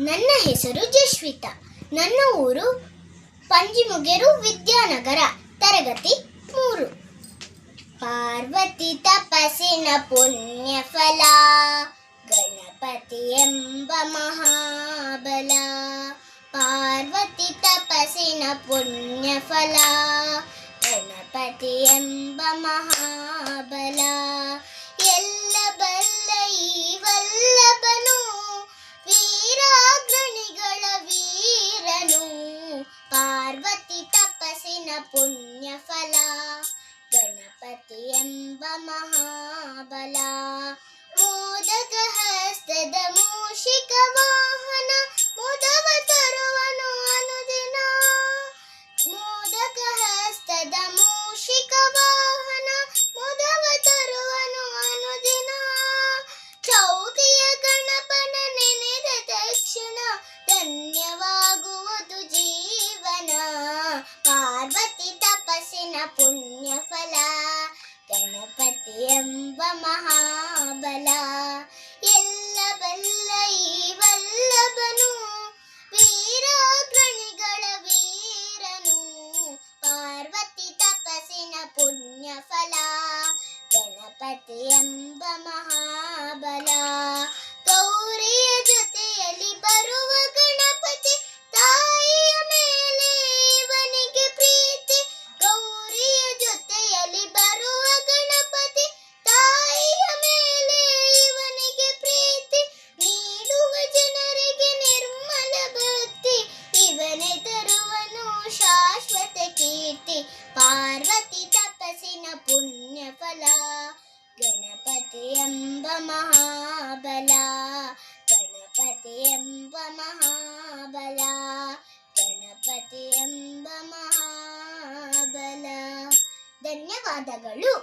ನನ್ನ ಹೆಸರು ಜಶ್ವಿತಾ. ನನ್ನ ಊರು ಪಂಜಿಮುಗೇರು ವಿದ್ಯಾನಗರ, ತರಗತಿ ಮೂರು. ಪಾರ್ವತಿ ತಪಸ್ಸಿನ ಪುಣ್ಯ ಫಲ ಗಣಪತಿ ಎಂಬ ಮಹಾಬಲ. ಪಾರ್ವತಿ ತಪಸ್ಸಿನ ಪುಣ್ಯ ಫಲ ಗಣಪತಿ ಎಂಬ ಮಹಾಬಲ. ವೀರನು ಪಾರ್ವತಿ ತಪಸ್ಸಿನ ಪುಣ್ಯ ಫಲ ಗಣಪತಿ ಎಂಬ ಮಹಾಬಲ ಮೋದಕ ಹಸ್ತದ ಮೂಷಿಕ ವಾಹನ ಮುದವ ತರುವನು ಅನುದಿನ ಮೋದಕ ಹಸ್ತದ ಮೂಷಿಕ ವಾಹನ ಮುದವ ತರುವನು ಅನುದಿನ ಚೌತಿಯ ಗಣಪನ ನೆನೆದ ತಕ್ಷಣ ಧನ್ಯವಾಗುವುದು ತಪಸ್ಸಿನ ಪುಣ್ಯ ಫಲ ಗಣಪತಿ ಎಂಬ ಮಹಾಬಲ ಎಲ್ಲ ಬಲ್ಲ ಈ ವಲ್ಲಭನು ವೀರಾಗ್ರಣಿಗಳ ವೀರನು ಪಾರ್ವತಿ ತಪಸ್ಸಿನ ಪುಣ್ಯ ಫಲ ಗಣಪತಿ ಎಂಬ ಮಹಾಬಲ ತರುವನು ಶಾಶ್ವತ ಕೀರ್ತಿ ಪಾರ್ವತಿ ತಪಸ್ಸಿನ ಪುಣ್ಯ ಫಲ ಗಣಪತಿ ಎಂಬ ಮಹಾಬಲ ಗಣಪತಿ ಎಂಬ ಮಹಾಬಲ ಗಣಪತಿ ಎಂಬ ಮಹಾಬಲ ಧನ್ಯವಾದಗಳು